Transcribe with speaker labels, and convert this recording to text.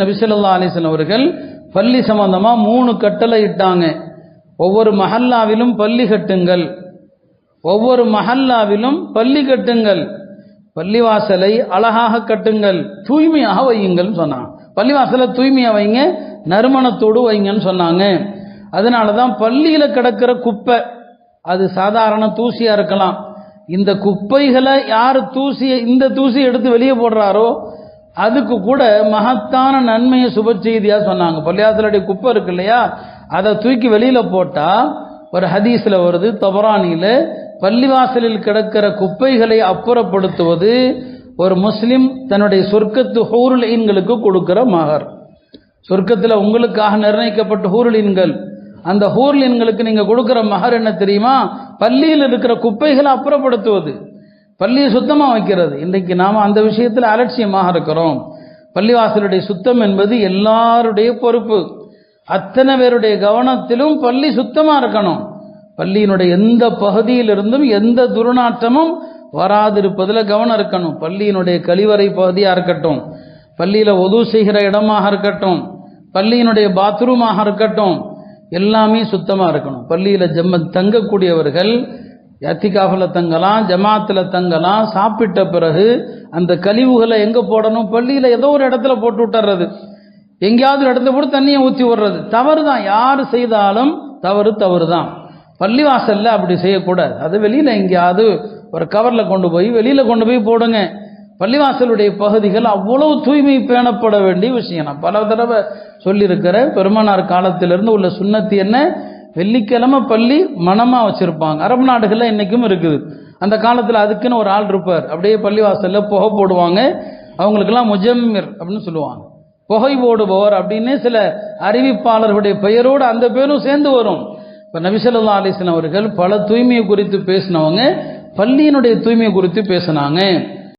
Speaker 1: நபிசல்லா அலிஸ்லாம் அவர்கள் பள்ளி சம்பந்தமா மூணு கட்டளை இட்டாங்க. ஒவ்வொரு மஹல்லாவிலும் பள்ளி கட்டுங்கள். ஒவ்வொரு மஹல்லாவிலும் பள்ளி கட்டுங்கள். பள்ளிவாசலை அழகாக கட்டுங்கள். தூய்மையாக வையுங்கள் சொன்னாங்க. பள்ளிவாசலை தூய்மையாக வைங்க நறுமணத்தோடு வைங்கன்னு சொன்னாங்க. அதனால தான் பள்ளியில் கிடக்கிற குப்பை அது சாதாரண தூசியாக இருக்கலாம். இந்த குப்பைகளை யார் தூசியை இந்த தூசி எடுத்து வெளியே போடுறாரோ அதுக்கு கூட மகத்தான நன்மையை சுப செய்தியா சொன்னாங்க. பள்ளியாசலுடைய குப்பை இருக்கு இல்லையா? அதை தூக்கி வெளியில போட்டா ஒரு ஹதீஸ்ல வருது தபரானியில பள்ளிவாசலில் கிடக்கிற குப்பைகளை அப்புறப்படுத்துவது ஒரு முஸ்லிம் தன்னுடைய சொர்க்கத்து ஹூருலீன்களுக்கு கொடுக்கிற மகர். சொர்க்கத்தில் உங்களுக்காக நிர்ணயிக்கப்பட்ட ஹூருலீன்கள் அந்த ஹூர்லீன்களுக்கு நீங்க கொடுக்கிற மகர் என்ன தெரியுமா? பள்ளியில் இருக்கிற குப்பைகளை அப்புறப்படுத்துவது. பள்ளியை சுத்தமாக வைக்கிறது. இன்றைக்கு நாம் அந்த விஷயத்தில் அலட்சியமாக இருக்கிறோம். பள்ளிவாசலுடைய சுத்தம் என்பது எல்லாருடைய பொறுப்பு. அத்தனை பேருடைய கவனத்திலும் பள்ளி சுத்தமாக இருக்கணும். பள்ளியினுடைய எந்த பகுதியிலிருந்தும் எந்த துர்நாற்றமும் வராதிருப்பதில் கவனம் இருக்கணும். பள்ளியினுடைய கழிவறை பகுதியாக இருக்கட்டும். பள்ளியில் ஒது செய்கிற இடமாக இருக்கட்டும். பள்ளியினுடைய பாத்ரூமாக இருக்கட்டும். எல்லாமே சுத்தமாக இருக்கணும். பள்ளியில் ஜம்ம தங்கக்கூடியவர்கள் எத்திகாஃபில் தங்கலாம் ஜமாத்தில் தங்கலாம் சாப்பிட்ட பிறகு அந்த கழிவுகளை எங்கே போடணும்? பள்ளியில் ஏதோ ஒரு இடத்துல போட்டு விட்டுறது எங்கேயாவது ஒரு இடத்துல போட்டு தண்ணியை ஊற்றி விடுறது. தவறு தான் யார் செய்தாலும் தவறு தவறு தான் பள்ளிவாசலில் அப்படி செய்யக்கூடாது. அது வெளியில் எங்கேயாவது ஒரு கவரில் கொண்டு போய் வெளியில் கொண்டு போய் போடுங்க. பள்ளிவாசலுடைய பகுதிகள் அவ்வளவு தூய்மை பேணப்பட வேண்டிய விஷயம். நான் பல தடவை சொல்லியிருக்கிற பெருமானார் காலத்திலிருந்து உள்ள சுண்ணத்து என்ன? வெள்ளிக்கிழமை பள்ளி மனமாக வச்சுருப்பாங்க. அரபு நாடுகளில் இன்றைக்கும் இருக்குது. அந்த காலத்தில் அதுக்குன்னு ஒரு ஆள் இருப்பார். அப்படியே பள்ளிவாசலில் புகை போடுவாங்க. அவங்களுக்கெல்லாம் முஜம்மிர் அப்படின்னு சொல்லுவாங்க. புகை போடுபவர் அப்படின்னு சில அறிவிப்பாளர்களுடைய பெயரோடு அந்த பேரும் சேர்ந்து வரும். இப்போ நபிசல்லா அலிஸ்லாம் அவர்கள் பல தூய்மையை குறித்து பேசினவங்க பள்ளியினுடைய தூய்மை குறித்து பேசினாங்க.